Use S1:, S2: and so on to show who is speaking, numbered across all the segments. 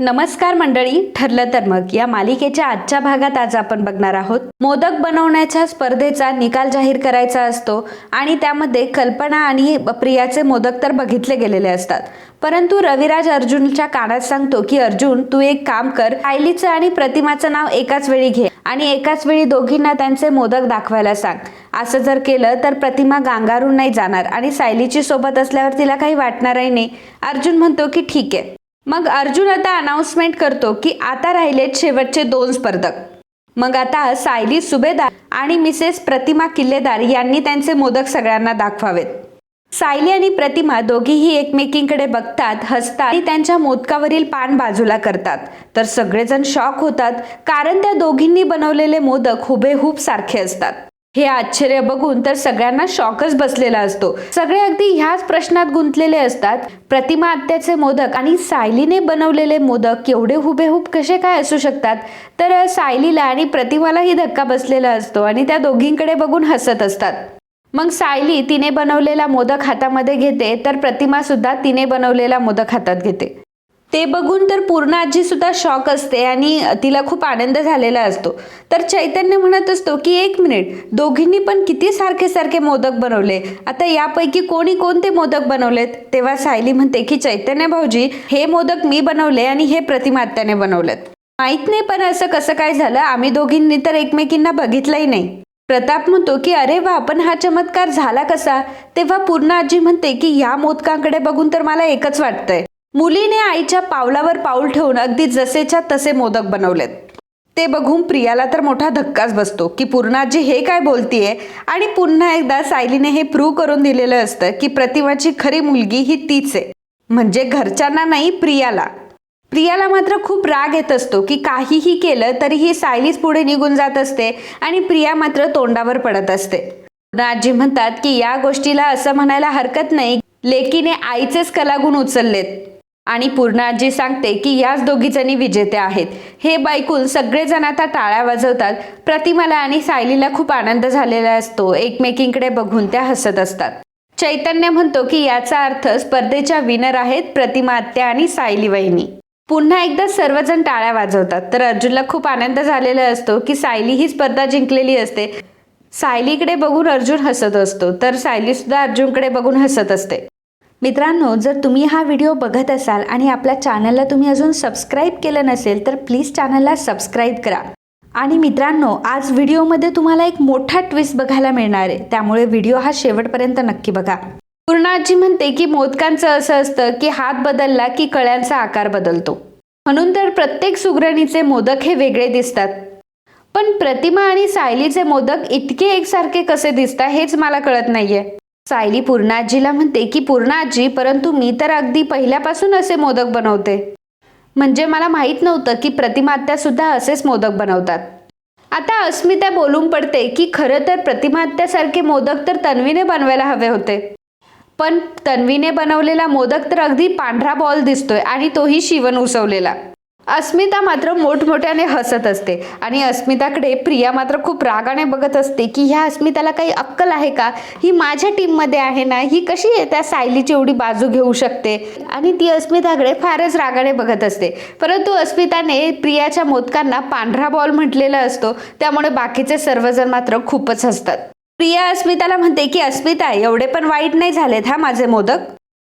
S1: नमस्कार मंडळी ठरलं तर मग. या मालिकेच्या आजच्या भागात आज आपण बघणार आहोत मोदक बनवण्याच्या स्पर्धेचा निकाल जाहीर करायचा असतो आणि त्यामध्ये कल्पना आणि प्रियाचे मोदक तर बघितले गेलेले असतात. परंतु रविराज अर्जुनच्या कानात सांगतो की अर्जुन तू एक काम कर आयलीचं आणि प्रतिमाचं नाव एकाच वेळी घे आणि एकाच वेळी दोघींना त्यांचे मोदक दाखवायला सांग. असं जर केलं तर प्रतिमा गांगारून नाही जाणार आणि सायलीची सोबत असल्यावर तिला काही वाटणारही नाही. अर्जुन म्हणतो की ठीक आहे. मग अर्जुन आता अनाउन्समेंट करतो की आता राहिलेत शेवटचे दोन स्पर्धक. मग आता सायली सुभेदार आणि मिसेस प्रतिमा किल्लेदार यांनी त्यांचे मोदक सगळ्यांना दाखवावेत. सायली आणि प्रतिमा दोघीही एकमेकींकडे बघतात हसतात आणि त्यांच्या मोदकावरील पान बाजूला करतात. तर सगळेजण शॉक होतात कारण त्या दोघींनी बनवलेले मोदक हुबेहूब सारखे असतात. हे आश्चर्य बघून तर सगळ्यांना शॉकच बसलेला असतो. सगळे अगदी ह्याच प्रश्नात गुंतलेले असतात. प्रतिमा आत्याचे मोदक आणि सायलीने बनवलेले मोदक एवढे हुबेहूब कसे काय असू शकतात? तर सायलीला आणि प्रतिमालाही धक्का बसलेला असतो आणि त्या दोघींकडे बघून हसत असतात. मग सायली तिने बनवलेला मोदक हातामध्ये घेते तर प्रतिमा सुद्धा तिने बनवलेला मोदक हातात घेते. ते बघून तर पूर्ण आजी सुद्धा शॉक असते आणि तिला खूप आनंद झालेला असतो. तर चैतन्य म्हणत असतो की एक मिनिट दोघींनी पण किती सारखे सारखे मोदक बनवले. आता यापैकी कोणी कोणते मोदक बनवलेत? तेव्हा सायली म्हणते की चैतन्य भाऊजी हे मोदक मी बनवले आणि हे प्रतिमात्याने बनवलेत. माहीत नाही पण असं कसं काय झालं आम्ही दोघींनी तर एकमेकींना बघितलंही नाही. प्रताप म्हणतो की अरे वा पण हा चमत्कार झाला कसा? तेव्हा पूर्ण आजी म्हणते की या मोदकांकडे बघून तर मला एकच वाटतंय. मुलीने आईच्या पावलावर पाऊल ठेवून अगदी जसेच्या तसे मोदक बनवलेत. ते बघून प्रियाला तर मोठा धक्काच बसतो की पूर्णाजी हे काय बोलतीये? आणि पुन्हा एकदा सायलीने हे प्रूव्ह करून दिलेलं असतं की प्रतिमाची खरी मुलगी ही तीच आहे. म्हणजे घरच्यांना नाही प्रियाला. प्रियाला मात्र खूप राग येत असतो की काहीही केलं तरीही सायलीच पुढे निघून जात असते आणि प्रिया मात्र तोंडावर पडत असते. आजी म्हणतात की या गोष्टीला असं म्हणायला हरकत नाही लेकीने आईचेच कलागुण उचललेत. आणि पूर्ण आजी सांगते की याच दोघी जणी विजेते आहेत. हे बायकून सगळेजण आता टाळ्या वाजवतात. प्रतिमाला आणि सायलीला खूप आनंद झालेला असतो. एकमेकींकडे बघून त्या हसत असतात. चैतन्य म्हणतो की याचा अर्थ स्पर्धेच्या विनर आहेत प्रतिमा आत्या आणि सायली वहिनी. पुन्हा एकदा सर्वजण टाळ्या वाजवतात. तर अर्जुनला खूप आनंद झालेला असतो की सायली ही स्पर्धा जिंकलेली असते. सायलीकडे बघून अर्जुन हसत असतो. तर सायली सुद्धा अर्जुनकडे बघून हसत असते. मित्रांनो जर तुम्ही हा व्हिडिओ बघत असाल आणि आपल्या चॅनलला तुम्ही अजून सबस्क्राईब केलं नसेल तर प्लीज चॅनलला सबस्क्राईब करा. आणि मित्रांनो आज व्हिडिओमध्ये तुम्हाला एक मोठा ट्विस्ट बघायला मिळणार आहे. त्यामुळे व्हिडिओ हा शेवटपर्यंत नक्की बघा. पूर्णाजी म्हणते की मोदकांचं असं असतं की हात बदलला की कळ्यांचा आकार बदलतो. म्हणून तर प्रत्येक सुगरणीचे मोदक हे वेगळे दिसतात. पण प्रतिमा आणि सायलीचे मोदक इतके एकसारखे कसे दिसतात हेच मला कळत नाहीये. सायली पूर्णाजीला म्हणते की पूर्णाजी परंतु मी तर अगदी पहिल्यापासून असे मोदक बनवते. म्हणजे मला माहीत नव्हतं की प्रतिमात्यासुद्धा सुद्धा असेच मोदक बनवतात. आता अस्मिता बोलून पडते की खरं तर प्रतिमात्यासारखे मोदक तर तन्वीने बनवायला हवे होते. पण तन्वीने बनवलेला मोदक तर अगदी पांढरा बॉल दिसतोय आणि तोही शिवण उसवलेला. अस्मिता मात्र मोठमोठ्याने हसत असते. आणि अस्मिताकडे प्रिया मात्र खूप रागाने बघत असते की ह्या अस्मिताला काही अक्कल आहे का? ही माझ्या टीममध्ये आहे ना? ही कशी आहे? त्या सायलीची एवढी बाजू घेऊ शकते? आणि ती अस्मिताकडे फारच रागाने बघत असते. परंतु अस्मिताने प्रियाच्या मोदकांना पांढरा बॉल म्हटलेला असतो. त्यामुळे बाकीचे सर्वजण मात्र खूपच हसतात. प्रिया अस्मिताला म्हणते की अस्मिता एवढे पण वाईट नाही झालेत हा माझे मोदक.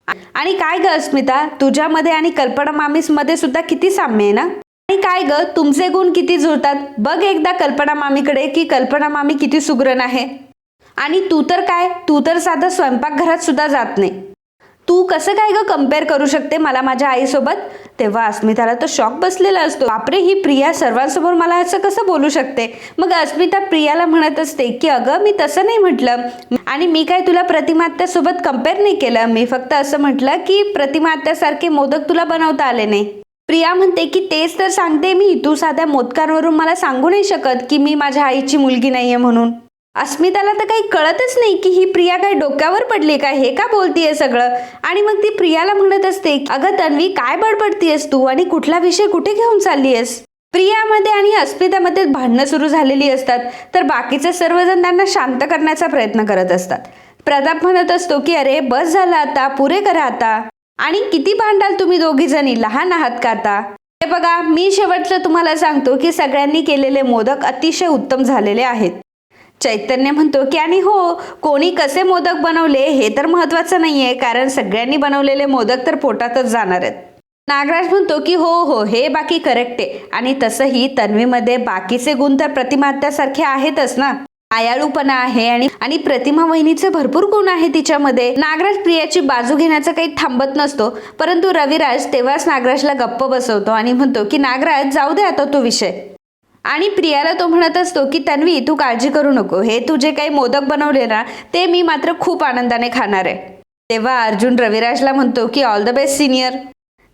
S1: आणि काय ग अस्मिता? तुझ्यामध्ये आणि कल्पना मामीसमध्ये सुद्धा किती साम्य आहे ना? आणि काय ग? तुमचे गुण किती जुळतात? बघ एकदा कल्पना मामीकडे की कल्पना मामी किती सुग्रण आहे. आणि तू तर काय? तू तर साधं स्वयंपाकघरात सुद्धा जात नाही. तू कसं काय ग कंपेअर करू शकते मला माझ्या आईसोबत? तेव्हा अस्मिताला तर शॉक बसलेला असतो. बापरे ही प्रिया सर्वांसमोर मला असं कसं बोलू शकते? मग अस्मिता प्रियाला म्हणत असते की अगं मी तसं नाही म्हटलं. आणि मी काय तुला प्रतिमात्यासोबत कंपेअर नाही केलं? मी फक्त असं म्हटलं की प्रतिमात्यासारखे मोदक तुला बनवता आले नाही. प्रिया म्हणते की तेच तर सांगते मी. तू साध्या मोदकांवरून मला सांगू नाही शकत की मी माझ्या आईची मुलगी नाहीये म्हणून. अस्मिताला तर काही कळतच नाही की ही प्रिया काय डोक्यावर पडली काय हे का बोलतीये सगळं? आणि मग ती प्रियाला म्हणत असते अगं तन्वी काय बडबडतीयस तू? आणि कुठला विषय कुठे घेऊन चाललीयस? प्रियामध्ये आणि अस्मितामध्ये भांडणं सुरू झालेली असतात तर बाकीचे सर्वजण त्यांना शांत करण्याचा प्रयत्न करत असतात. प्रताप म्हणत असतो की अरे बस झाला आता पुरे करा आता. आणि किती भांडाल तुम्ही दोघी जणी? लहान आहात का आता? हे बघा मी शेवटचं तुम्हाला सांगतो की सगळ्यांनी केलेले मोदक अतिशय उत्तम झालेले आहेत. चैतन्य म्हणतो की आणि हो कोणी कसे मोदक बनवले हे तर महत्वाचं नाहीये कारण सगळ्यांनी बनवलेले मोदक तर पोटातच जाणार आहेत. नागराज म्हणतो की हो हो हे बाकी करेक्ट आहे. आणि तसंही तन्वीमध्ये बाकीचे गुण तर प्रतिमात्यासारखे आहेतच ना. आयाळूपणा आहे आणि आणि प्रतिमा वहिनीचे भरपूर गुण आहे तिच्यामध्ये. नागराज प्रियाची बाजू घेण्याचं काही थांबत नसतो परंतु रविराज तेव्हाच नागराजला गप्प बसवतो आणि म्हणतो की नागराज जाऊ दे आता तो विषय. आणि प्रियाला तो म्हणत असतो की तन्वी तू काळजी करू नको. हे तू जे काही मोदक बनवले ना ते मी मात्र खूप आनंदाने खाणार आहे. तेव्हा अर्जुन रविराजला म्हणतो की ऑल द बेस्ट सिनियर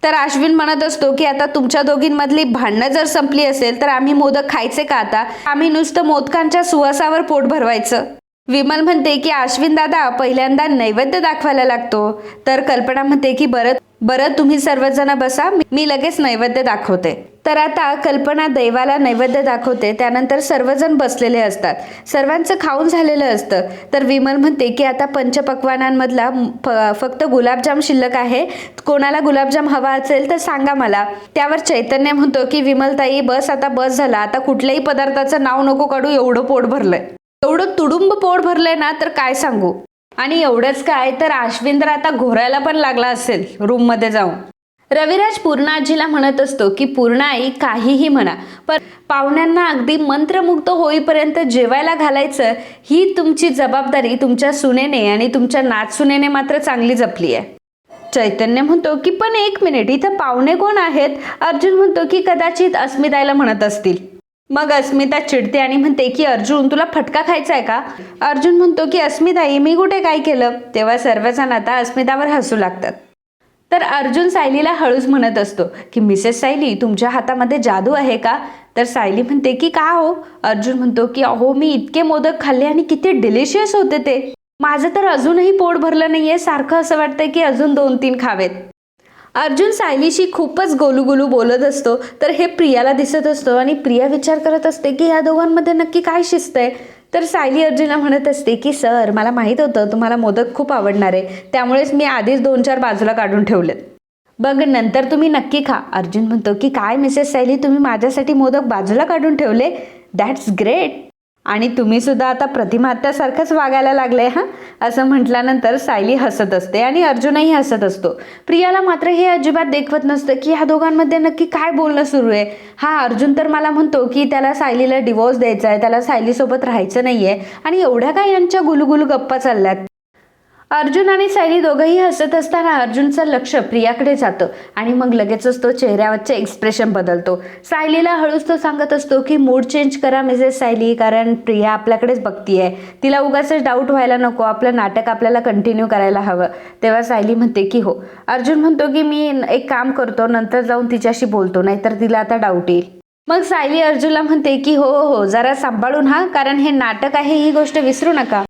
S1: तर अश्विन म्हणत असतो की आता तुमच्या दोघींमधली भांडणं जर संपली असेल तर आम्ही मोदक खायचे का आता? आम्ही नुसतं मोदकांच्या सुवासावर पोट भरवायचं. विमल म्हणते की अश्विन दादा पहिल्यांदा नैवेद्य दाखवायला लागतो. तर कल्पना म्हणते की बरं बरं तुम्ही सर्वजण बसा. मी- मी लगेच नैवेद्य दाखवते. तर आता कल्पना दैवाला नैवेद्य दाखवते त्यानंतर सर्वजण बसलेले असतात. सर्वांचं खाऊन झालेलं असतं. तर विमल म्हणते की आता पंचपक्वानांमधला फ- फक्त गुलाबजाम शिल्लक आहे. कोणाला गुलाबजाम हवा असेल तर सांगा मला. त्यावर चैतन्य म्हणतो की विमलताई बस आता बस झाला. आता कुठल्याही पदार्थाचं नाव नको काढू. एवढं पोट भरलंय. एवढं तुडुंब पोट भरलंय ना तर काय सांगू? आणि एवढंच काय? तर आश्विंद्र आता घोरायला पण लागला असेल रूममध्ये जाऊन. रविराज पूर्णाजीला म्हणत असतो की पूर्णाई आई काहीही म्हणा पण पाहुण्यांना अगदी मंत्रमुग्ध होईपर्यंत जेवायला घालायचं ही तुमची जबाबदारी तुमच्या सुनेने आणि तुमच्या नाचसुनेने मात्र चांगली जपली आहे. चैतन्य म्हणतो की पण एक मिनिट इथं पाहुणे कोण आहेत? अर्जुन म्हणतो की कदाचित अस्मिताला म्हणत असतील. मग अस्मिता चिडते आणि म्हणते की अर्जुन तुला फटका खायचा आहे का? अर्जुन म्हणतो की अस्मिताई मी कुठे काय केलं? तेव्हा सर्वजण आता अस्मितावर हसू लागतात. तर अर्जुन सायलीला हळूच म्हणत असतो की मिसेस सायली तुमच्या हातामध्ये जादू आहे का? तर सायली म्हणते की का हो? अर्जुन म्हणतो की अहो मी इतके मोदक खाल्ले आणि किती डिलिशियस होते ते. माझं तर अजूनही पोट भरलं नाहीये. सारखं असं वाटतंय की अजून दोन तीन खावेत. अर्जुन सायलीशी खूपच गोलूगोलू बोलत असतो. तर हे प्रियाला दिसत असतो आणि प्रिया विचार करत असते की ह्या दोघांमध्ये नक्की काय शिस्त आहे तर सायली अर्जुनला म्हणत असते की सर मला माहीत होतं तुम्हाला मोदक खूप आवडणार आहे. त्यामुळेच मी आधीच दोन चार बाजूला काढून ठेवलेत. बघ नंतर तुम्ही नक्की खा. अर्जुन म्हणतो की काय मिसेस सायली तुम्ही माझ्यासाठी मोदक बाजूला काढून ठेवले? दॅट्स ग्रेट आणि तुम्ही सुद्धा आता प्रतिमात्यासारखंच वागायला लागले हां? असं म्हटल्यानंतर सायली हसत असते आणि अर्जुनही हसत असतो. प्रियाला मात्र हे अजिबात देखवत नसतं की ह्या दोघांमध्ये नक्की काय बोलणं सुरू आहे. हा अर्जुन तर मला म्हणतो की त्याला सायलीला डिवोर्स द्यायचा आहे त्याला सायलीसोबत राहायचं नाही आहे आणि एवढ्या काय यांच्या गुलगुल गप्पा चालल्यात? अर्जुन आणि सायली दोघंही हसत असताना अर्जुनचं लक्ष प्रियाकडे जातं आणि मग लगेचच तो चेहऱ्यावरचे एक्सप्रेशन बदलतो. सायलीला हळूच तो सांगत असतो की मूड चेंज करा मिसेस सायली कारण प्रिया आपल्याकडेच बघतीये. तिला उगाच डाऊट व्हायला नको आपलं नाटक आपल्याला कंटिन्यू करायला हवं. तेव्हा सायली म्हणते की हो. अर्जुन म्हणतो की मी एक काम करतो नंतर जाऊन तिच्याशी बोलतो नाहीतर तिला आता डाऊट येईल. मग सायली अर्जुनला म्हणते की हो, हो हो जरा सांभाळून हा कारण हे नाटक आहे ही गोष्ट विसरू नका.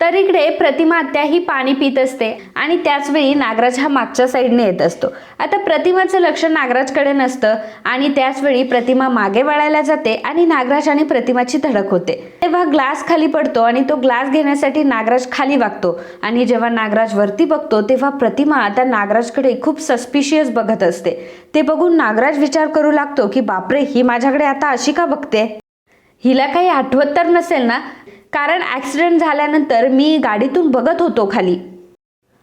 S1: तर इकडे प्रतिमा त्याही पाणी पित असते आणि त्याच वेळी नागराज हा मागच्या साईडने येत असतो. आता प्रतिमाचं लक्ष नागराजकडे नसतं आणि त्याच वेळी प्रतिमा मागे वळायला जाते आणि नागराज आणि प्रतिमाची धडक होते. तेव्हा ग्लास खाली पडतो आणि तो ग्लास घेण्यासाठी नागराज खाली वागतो आणि जेव्हा नागराज वरती बघतो तेव्हा प्रतिमा आता नागराजकडे खूप सस्पिशियस बघत असते. ते बघून नागराज विचार करू लागतो की बापरे ही माझ्याकडे आता अशी का बघते? हिला काही आठवत तर नसेल ना? कारण ॲक्सिडेंट झाल्यानंतर मी गाडीतून बघत होतो खाली.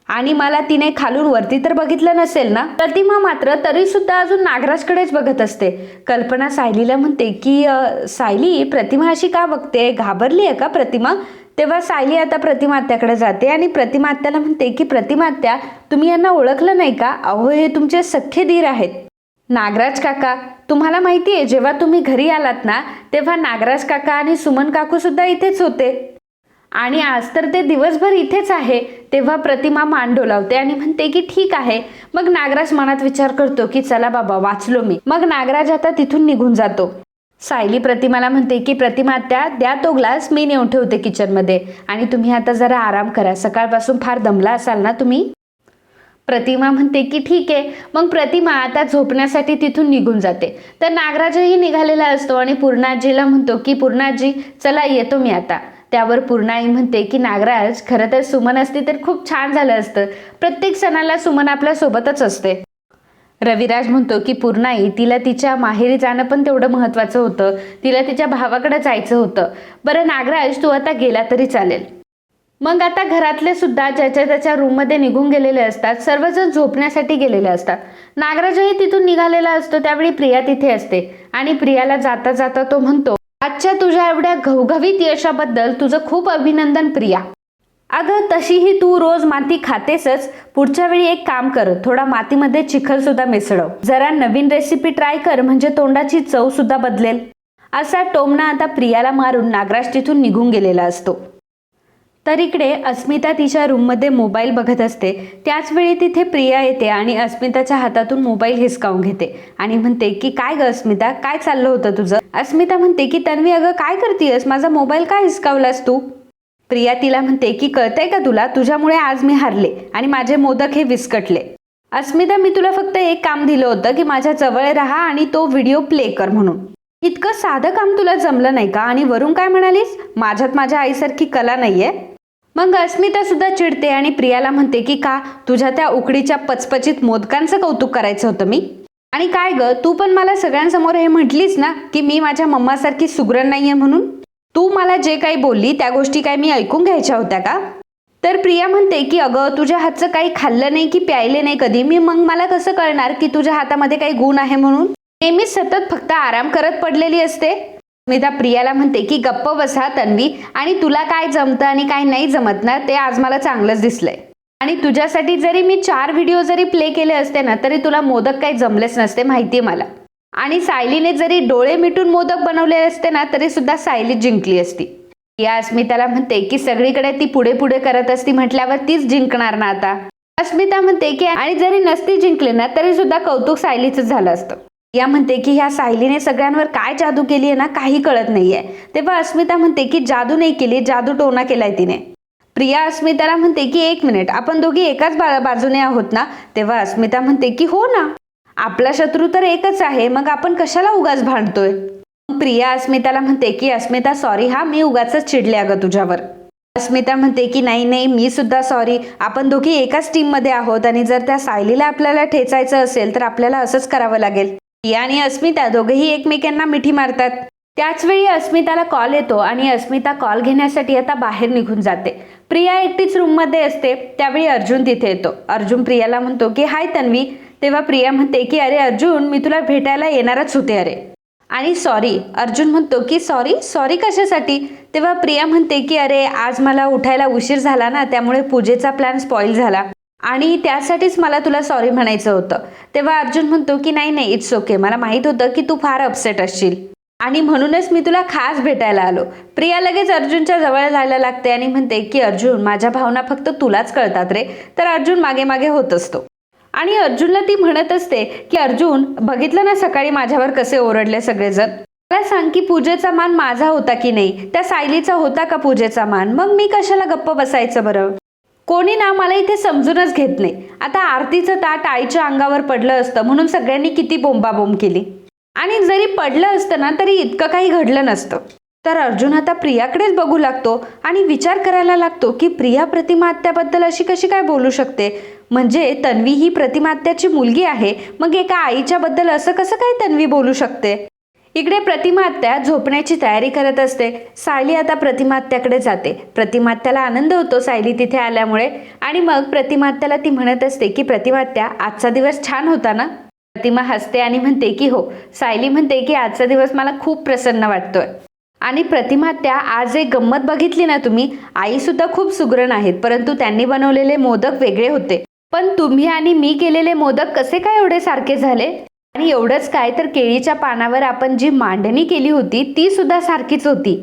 S1: आणि मला तिने खालून वरती तर बघितलं नसेल ना? प्रतिमा मात्र तरी सुद्धा अजून नागराजकडेच बघत असते. कल्पना सायलीला म्हणते की सायली प्रतिमा अशी का बघते? घाबरली आहे का प्रतिमा? तेव्हा सायली आता प्रतिमात्याकडे जाते आणि प्रतिमात्याला म्हणते की प्रतिमा आत्या तुम्ही यांना ओळखलं नाही का? अहो हे तुमचे सख्खे धीर आहेत. नागराज काका तुम्हाला माहिती आहे जेव्हा तुम्ही घरी आलात ना तेव्हा नागराज काका आणि सुमन काकू सुद्धा इथेच होते. आणि आज तर ते दिवसभर इथेच आहे तेव्हा प्रतिमा मान डोलावते आणि म्हणते की ठीक आहे. मग नागराज मनात विचार करतो की चला बाबा वाचलो मी. मग नागराज आता तिथून निघून जातो. सायली प्रतिमाला म्हणते की प्रतिमा त्या द्या तो ग्लास मी नेऊन ठेवते किचनमध्ये आणि तुम्ही आता जरा आराम करा. सकाळपासून फार दमला असाल ना तुम्ही? प्रतिमा म्हणते की ठीक आहे. मग प्रतिमा आता झोपण्यासाठी तिथून निघून जाते. तर नागराजही निघालेला असतो आणि पूर्णाजीला म्हणतो की पूर्णाजी चला येतो मी आता. त्यावर पूर्णाई म्हणते की नागराज खरं तर सुमन असती तर खूप छान झालं असतं. प्रत्येक सणाला सुमन आपल्या सोबतच असते. रविराज म्हणतो की पूर्णाई तिला तिच्या माहेरी जाणं पण तेवढं महत्त्वाचं होतं. तिला तिच्या भावाकडे जायचं होतं. बरं नागराज तू आता गेला तरी चालेल. मग आता घरातले सुद्धा ज्याच्या त्याच्या रूममध्ये निघून गेलेले असतात सर्वजण झोपण्यासाठी गेलेले असतात. नागराजही तिथून निघालेला असतो त्यावेळी प्रिया तिथे असते. आणि प्रियाला जाता जाता तो म्हणतो आजच्या तुझ्या एवढ्या घवघवीत यशाबद्दल तुझं खूप अभिनंदन प्रिया. अगं तशीही तू रोज माती खातेसच. पुढच्या वेळी एक काम कर थोडा मातीमध्ये चिखल सुद्धा मिसळव. जरा नवीन रेसिपी ट्राय कर म्हणजे तोंडाची चव सुद्धा बदलेल. असा टोमना आता प्रियाला मारून नागराज तिथून निघून गेलेला असतो. तर इकडे अस्मिता तिच्या रूममध्ये मोबाईल बघत असते. त्याच वेळी तिथे प्रिया येते आणि अस्मिताच्या हातातून मोबाईल हिसकावून घेते. आणि म्हणते की काय ग अस्मिता? काय चाललं होतं तुझं? अस्मिता म्हणते की तन्वी अगं काय करतेयस? माझा मोबाईल काय हिसकावलास तू? प्रिया तिला म्हणते की कळतंय का तुला? तुझ्यामुळे आज मी हारले आणि माझे मोदक हे विस्कटले. अस्मिता मी तुला फक्त एक काम दिलं होतं की माझ्या जवळ राहा आणि तो व्हिडिओ प्ले कर म्हणून. इतकं साधं काम तुला जमलं नाही का? आणि वरून काय म्हणालीस? माझ्यात माझ्या आईसारखी कला नाहीये. मग अस्मिता सुद्धा चिडते आणि प्रियाला म्हणते की का? तुझ्या त्या उकडीच्या पचपचित मोदकांचं कौतुक करायचं होतं मी? आणि काय ग? तू पण मला सगळ्यांसमोर हे म्हटलीस ना की मी माझ्या मम्मासारखी सुग्रण नाहीये म्हणून? तू मला जे काही बोलली त्या गोष्टी काय मी ऐकून घ्यायच्या होत्या का? तर प्रिया म्हणते की अगं तुझ्या हातचं काही खाल्लं नाही की प्यायले नाही कधी? मी मग मला कसं कळणार की तुझ्या हातामध्ये काही गुण आहे म्हणून? नेहमीच सतत फक्त आराम करत पडलेली असते? स्मिता प्रियाला म्हणते की गप्प बसा तन्वी. आणि तुला काय जमतं आणि काय नाही जमत ना ते आज मला चांगलंच दिसलंय. आणि तुझ्यासाठी जरी मी चार व्हिडिओ जरी प्ले केले असते ना तरी तुला मोदक काही जमलेच नसते माहितीये मला. आणि सायलीने जरी डोळे मिटून मोदक बनवले असते ना तरी सुद्धा सायली जिंकली असती. या अस्मिताला म्हणते की सगळीकडे ती पुढे पुढे करत असती म्हटल्यावर तीच जिंकणार ना आता. अस्मिता म्हणते की आणि जरी नसती जिंकली ना तरी सुद्धा कौतुक सायलीच झालं असतं. या म्हणते की ह्या सायलीने सगळ्यांवर काय जादू केली आहे ना काही कळत नाहीये. तेव्हा अस्मिता म्हणते की जादू नाही केली जादू टोना केलाय तिने. प्रिया अस्मिताला म्हणते की एक मिनिट आपण दोघी एकाच बा बाजूने आहोत ना? तेव्हा अस्मिता म्हणते की हो ना. आपला शत्रू तर एकच आहे मग आपण कशाला उगाच भांडतोय? प्रिया अस्मिताला म्हणते की अस्मिता सॉरी हा मी उगाच चिडले अगं तुझ्यावर. अस्मिता म्हणते की नाही नाही मी सुद्धा सॉरी आपण दोघी एकाच टीममध्ये आहोत आणि जर त्या सायलीला आपल्याला ठेचायचं असेल तर आपल्याला असंच करावं लागेल. प्रिया आणि अस्मिता दोघेही एकमेकांना मिठी मारतात. त्याचवेळी अस्मिताला कॉल येतो आणि अस्मिता कॉल घेण्यासाठी आता बाहेर निघून जाते. प्रिया एकटीच रूममध्ये असते त्यावेळी अर्जुन तिथे येतो. अर्जुन प्रियाला म्हणतो की हाय तन्वी. तेव्हा प्रिया म्हणते की अरे अर्जुन मी तुला भेटायला येणारच होते अरे. आणि सॉरी अर्जुन म्हणतो की सॉरी सॉरी कशासाठी? तेव्हा प्रिया म्हणते की अरे आज मला उठायला उशीर झाला ना त्यामुळे पूजेचा प्लॅन स्पॉईल झाला. आणि त्यासाठीच मला तुला सॉरी म्हणायचं होतं. तेव्हा अर्जुन म्हणतो की नाही नाही इट्स ओके मला माहीत होतं की तू फार अपसेट असशील. आणि म्हणूनच मी तुला खास भेटायला आलो. प्रिया लगेच अर्जुनच्या जवळ जायला लागते आणि म्हणते की अर्जुन माझ्या भावना फक्त तुलाच कळतात रे. तर अर्जुन मागे मागे होत असतो. आणि अर्जुनला ती म्हणत असते की अर्जुन बघितलं ना सकाळी माझ्यावर कसे ओरडले सगळेजण? मला सांग की पूजेचा मान माझा होता की नाही? त्या सायलीचा होता का पूजेचा मान? मग मी कशाला गप्प बसायचं बरं? कोणी ना मला इथे समजूनच घेत नाही. आता आरतीचं ताट आईच्या अंगावर पडलं असतं म्हणून सगळ्यांनी किती बोंबाबोंब केली. आणि जरी पडलं असतं ना तरी इतकं काही घडलं नसतं. तर अर्जुन आता प्रियाकडेच बघू लागतो आणि विचार करायला लागतो की प्रिया प्रतिमात्याबद्दल अशी कशी काय बोलू शकते? म्हणजे तन्वी ही प्रतिमात्याची मुलगी आहे मग एका आईच्याबद्दल असं कसं काय तन्वी बोलू शकते? इकडे प्रतिमात्या झोपण्याची तयारी करत असते. सायली आता प्रतिमात्याकडे जाते. प्रतिमात्याला आनंद होतो सायली तिथे आल्यामुळे. आणि मग प्रतिमात्याला ती म्हणत असते की प्रतिमात्या आजचा दिवस छान होता ना? प्रतिमा हसते आणि म्हणते की हो. सायली म्हणते की आजचा दिवस मला खूप प्रसन्न वाटतोय. आणि प्रतिमा त्या आज एक गंमत बघितली ना तुम्ही? आई सुद्धा खूप सुगरण आहेत परंतु त्यांनी बनवलेले मोदक वेगळे होते. पण तुम्ही आणि मी केलेले मोदक कसे काय एवढे सारखे झाले? आणि एवढंच काय तर केळीच्या पानावर आपण जी मांडणी केली होती ती सुद्धा सारखीच होती.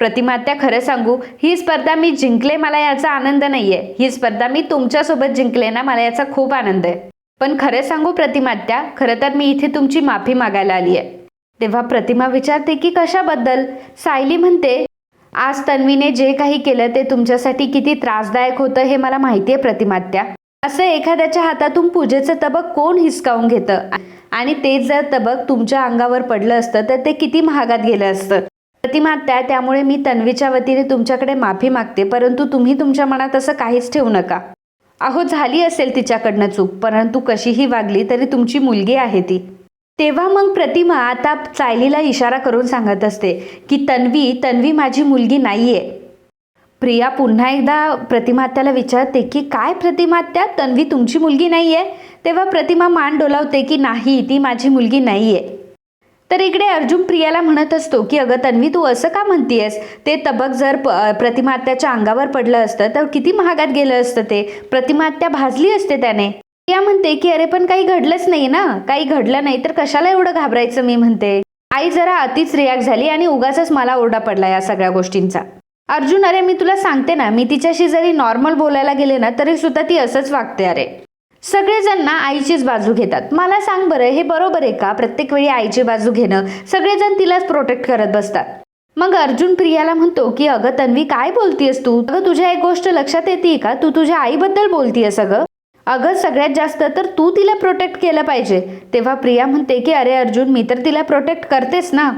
S1: प्रतिमात्या खरं सांगू ही स्पर्धा मी जिंकले मला याचा आनंद नाहीये. ही स्पर्धा मी तुमच्यासोबत जिंकले ना मला याचा खूप आनंद आहे. पण खरं सांगू प्रतिमात्या खरं तर मी इथे तुमची माफी मागायला आली आहे तेव्हा प्रतिमा विचारते की कशाबद्दल? सायली म्हणते आज तन्वीने जे काही केलं ते तुमच्यासाठी किती त्रासदायक होतं हे मला माहिती आहे प्रतिमात्या असं एखाद्याच्या हातातून पूजेचं तबक कोण हिसकावून घेतं? आणि ते जर तबक तुमच्या अंगावर पडलं असतं तर ते किती महागात गेलं असतं? प्रतिमात्या त्यामुळे मी तन्वीच्या वतीने तुमच्याकडे माफी मागते परंतु तुम्ही तुमच्या मनात असं काहीच ठेवू नका. अहो झाली असेल तिच्याकडनं चूक परंतु कशीही वागली तरी तुमची मुलगी आहे ती. तेव्हा मग प्रतिमा आता सायलीला इशारा करून सांगत असते की तन्वी तन्वी माझी मुलगी नाहीये. प्रिया पुन्हा एकदा प्रतिमात्याला विचारते की काय प्रतिमात्या तन्वी तुमची मुलगी नाहीये. तेव्हा प्रतिमा मान डोलावते की नाही ती माझी मुलगी नाही आहे तर इकडे अर्जुन प्रियाला म्हणत असतो की अगं तन्वी तू असं का म्हणतीयस? ते तबक जर प प्रतिमात्याच्या अंगावर पडलं असतं तर किती महागात गेलं असतं ते? प्रतिमात्या भाजली असते त्याने. प्रिया म्हणते की अरे पण काही घडलंच नाही ना? काही घडलं नाही तर कशाला एवढं घाबरायचं? मी म्हणते. आई जरा अतिच रिॲक्ट झाली आणि उगाच मला ओरडा पडला या सगळ्या गोष्टींचा. अर्जुन अरे मी तुला सांगते ना मी तिच्याशी जरी नॉर्मल बोलायला गेले ना तरी सुद्धा ती असंच वागते अरे. सगळेजण ना आईचीच बाजू घेतात. मला सांग बरं हे बरोबर आहे का? प्रत्येक वेळी आईची बाजू घेणं सगळेजण तिलाच प्रोटेक्ट करत बसतात. मग अर्जुन प्रियाला म्हणतो की अगं तन्वी काय बोलतीयस तू? अगं तुझ्या एक गोष्ट लक्षात येते का? तू तुझ्या आईबद्दल बोलतीयस अगं. अगं सगळ्यात जास्त तर तू तिला प्रोटेक्ट केलं पाहिजे. तेव्हा प्रिया म्हणते की अरे अर्जुन मी तर तिला प्रोटेक्ट करतेस ना.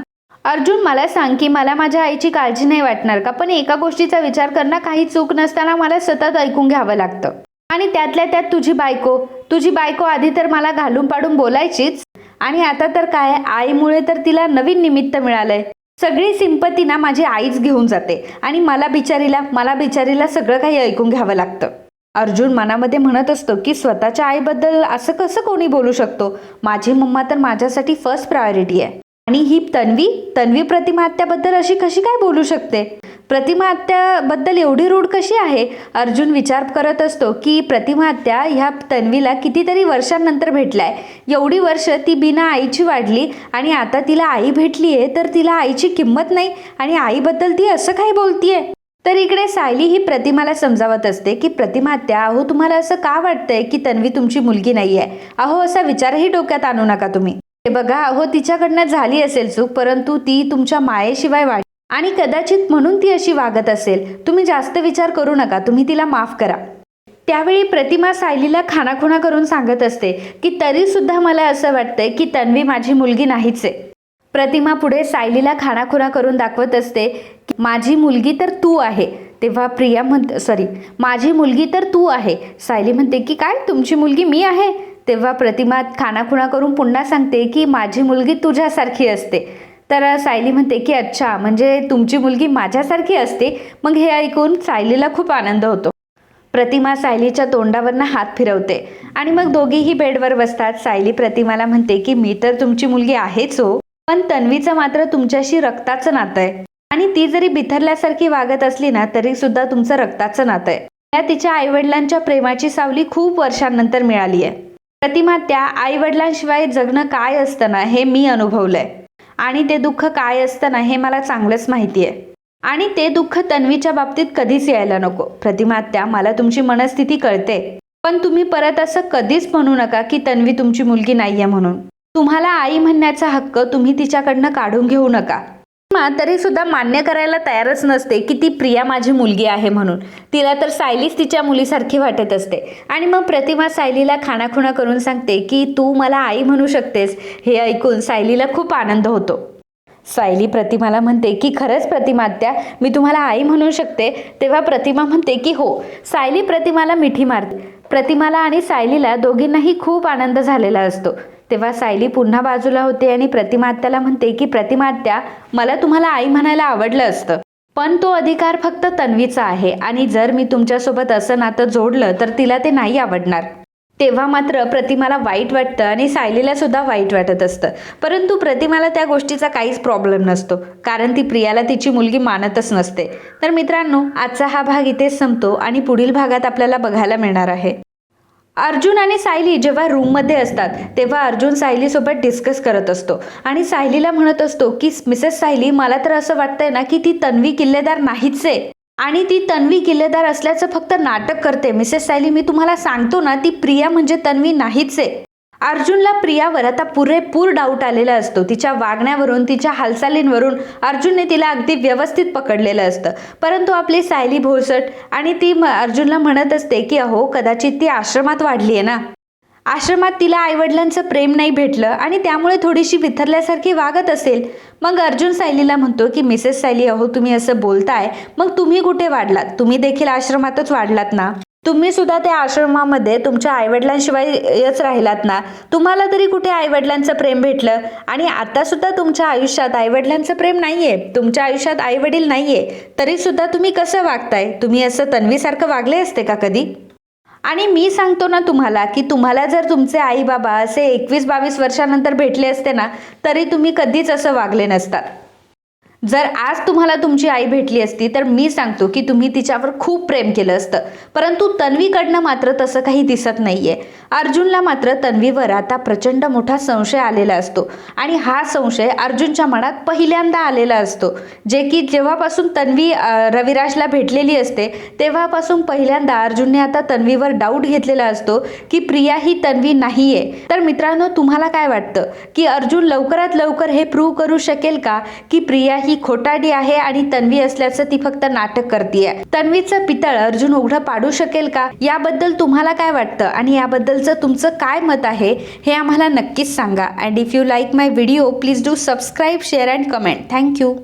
S1: अर्जुन मला सांग की मला माझ्या आईची काळजी नाही वाटणार का? पण एका गोष्टीचा विचार करणं काही चूक नसताना मला सतत ऐकून घ्यावं लागतं. आणि त्यातल्या त्यात तुझी बायको तुझी बायको आधी तर मला घालून पाडून बोलायचीच. आणि आता तर काय? आईमुळे तर तिला नवीन निमित्त मिळालंय. सगळी सिंपती ना माझी आईच घेऊन जाते. आणि मला बिचारीला मला बिचारीला सगळं काही ऐकून घ्यावं लागतं. अर्जुन मनामध्ये म्हणत असतो की स्वतःच्या आईबद्दल असं कसं कोणी बोलू शकतो? माझी मम्मा तर माझ्यासाठी फर्स्ट प्रायोरिटी आहे. आणि ही तन्वी तन्वी प्रतिमा आत्याबद्दल अशी कशी काय बोलू शकते? प्रतिमा आत्याबद्दल एवढी रूढ कशी आहे? अर्जुन विचार करत असतो की प्रतिमा आत्या ह्या तन्वीला कितीतरी वर्षांनंतर भेटलाय. एवढी वर्ष ती बिना आईची वाढली आणि आता तिला आई भेटली आहे तर तिला आईची किंमत नाही आणि आईबद्दल ती असं काय बोलतीये? तर इकडे सायली ही प्रतिमाला समजावत असते की प्रतिमा आत्या अहो तुम्हाला असं का वाटतंय की तन्वी तुमची मुलगी नाही आहे अहो असा विचारही डोक्यात आणू नका तुम्ही. हे बघा अहो तिच्याकडनं झाली असेल चूक परंतु ती तुमच्या मायेशिवाय वाढ आणि कदाचित म्हणून ती अशी वागत असेल. तुम्ही जास्त विचार करू नका तुम्ही तिला माफ करा. त्यावेळी प्रतिमा सायलीला खाणाखुणा करून सांगत असते की तरी सुद्धा मला असं वाटतंय की तन्वी माझी मुलगी नाहीच आहे. प्रतिमा पुढे सायलीला खाणाखुणा करून दाखवत असते की माझी मुलगी तर तू आहे. तेव्हा प्रिया म्हणत सॉरी माझी मुलगी तर तू आहे. सायली म्हणते की काय? तुमची मुलगी मी आहे? तेव्हा प्रतिमा खानाखुणा करून पुन्हा सांगते की माझी मुलगी तुझ्यासारखी असते. तर सायली म्हणते की अच्छा म्हणजे तुमची मुलगी माझ्यासारखी असते? मग हे ऐकून सायलीला खूप आनंद होतो. प्रतिमा सायलीच्या तोंडावरनं हात फिरवते आणि मग दोघीही बेडवर बसतात. सायली प्रतिमाला म्हणते की मी तर तुमची मुलगी आहेच हो पण तन्वीचं मात्र तुमच्याशी रक्ताचं नातं आहे. आणि ती जरी बिथरल्यासारखी वागत असली ना तरी सुद्धा तुमचं रक्ताचं नातं आहे. त्या तिच्या आईवडिलांच्या प्रेमाची सावली खूप वर्षांनंतर मिळाली आहे. प्रतिमा त्या आईवडिलांशिवाय जगणं काय असतं ना हे मी अनुभवलंय. आणि ते दुःख काय असतं ना हे मला चांगलंच माहिती आहे. आणि ते दुःख तन्वीच्या बाबतीत कधीच यायला नको. प्रतिमा त्या मला तुमची मनस्थिती कळते. पण तुम्ही परत असं कधीच म्हणू नका की तन्वी तुमची मुलगी नाहीये म्हणून. तुम्हाला आई म्हणण्याचा हक्क तुम्ही तिच्याकडनं काढून घेऊ नका. तरी सुद्धा मान्य करायला तयारच नसते की ती प्रिया माझी मुलगी आहे म्हणून. तिला तर सायलीच तिच्या मुलीसारखी वाटत असते. आणि मग प्रतिमा सायलीला खाणाखुणा करून सांगते की तू मला आई म्हणू शकतेस. हे ऐकून सायलीला खूप आनंद होतो. सायली प्रतिमाला म्हणते की खरंच प्रतिमात्या मी तुम्हाला आई म्हणू शकते. तेव्हा प्रतिमा म्हणते की हो. सायली प्रतिमाला मिठी मारते. प्रतिमाला आणि सायलीला दोघींनाही खूप आनंद झालेला असतो. तेव्हा सायली पुन्हा बाजूला होते आणि प्रतिमात्याला म्हणते की प्रतिमात्या मला तुम्हाला आई म्हणायला आवडलं असतं पण तो अधिकार फक्त तन्वीचा आहे आणि जर मी तुमच्यासोबत असं नातं जोडलं तर तिला ते नाही आवडणार. तेव्हा मात्र प्रतिमाला वाईट वाटतं आणि सायलीला सुद्धा वाईट वाटत असतं. परंतु प्रतिमाला त्या गोष्टीचा काहीच प्रॉब्लेम नसतो कारण ती प्रियाला तिची मुलगी मानतच नसते. तर मित्रांनो आजचा हा भाग इथेच संपतो आणि पुढील भागात आपल्याला बघायला मिळणार आहे. अर्जुन आणि सायली जेव्हा रूममध्ये असतात तेव्हा अर्जुन सायलीसोबत डिस्कस करत असतो. आणि सायलीला म्हणत असतो की मिसेस सायली मला तर असं वाटतंय ना की ती तन्वी किल्लेदार नाहीच आहे. आणि ती तन्वी किल्लेदार असल्याचं फक्त नाटक करते. मिसेस सायली मी तुम्हाला सांगतो ना ती प्रिया म्हणजे तन्वी नाहीच आहे. अर्जुनला प्रियावर आता पुरेपूर डाऊट आलेला असतो. तिच्या वागण्यावरून तिच्या हालचालींवरून अर्जुनने तिला अगदी व्यवस्थित पकडलेलं असतं. परंतु आपली सायली भोसट आणि ती म- अर्जुनला म्हणत असते की अहो कदाचित ती आश्रमात वाढली आहे ना. आश्रमात तिला आईवडिलांचं प्रेम नाही भेटलं आणि त्यामुळे थोडीशी विथरल्यासारखी वागत असेल. मग अर्जुन सायलीला म्हणतो की मिसेस सायली अहो तुम्ही असं बोलताय. मग तुम्ही कुठे वाढलात? तुम्ही देखील आश्रमातच वाढलात ना? तुम्ही सुद्धा त्या आश्रमामध्ये तुमच्या आईवडिलांशिवायच राहिलात ना? तुम्हाला तरी कुठे आईवडिलांचं प्रेम भेटलं? आणि आता सुद्धा तुमच्या आयुष्यात आईवडिलांचं प्रेम नाहीये. तुमच्या आयुष्यात आईवडील नाहीये. तरी सुद्धा तुम्ही कसं वागताय? तुम्ही असं तन्वीसारखं वागले असते का कधी? आणि मी सांगतो ना तुम्हाला की तुम्हाला जर तुमचे आई बाबा असे एकवीस बावीस वर्षानंतर भेटले असते ना तरी तुम्ही कधीच असं वागले नसतात. जर आज तुम्हाला तुमची आई भेटली असती तर मी सांगतो की तुम्ही तिच्यावर खूप प्रेम केलं असतं. परंतु तन्वीकडनं मात्र तसं काही दिसत नाहीये. अर्जुनला मात्र तन्वीवर आता प्रचंड मोठा संशय आलेला असतो. आणि हा संशय अर्जुनच्या मनात पहिल्यांदा आलेला असतो. जे की जेव्हापासून तन्वी रविराजला भेटलेली असते तेव्हापासून पहिल्यांदा अर्जुनने आता तन्वीवर डाऊट घेतलेला असतो की प्रिया ही तन्वी नाहीये. तर मित्रांनो तुम्हाला काय वाटतं? की अर्जुन लवकरात लवकर हे प्रूव्ह करू शकेल का की प्रिया ही खोटाडी आहे आणि तन्वी असल्याचं ती फक्त नाटक करते तन्वीचं पितळ अर्जुन उघडं पाडू शकेल का? याबद्दल तुम्हाला काय वाटतं? आणि याबद्दल याबद्दलचं तुमचं काय मत आहे हे आम्हाला नक्कीच सांगा. And if you like my video please do subscribe share and comment thank you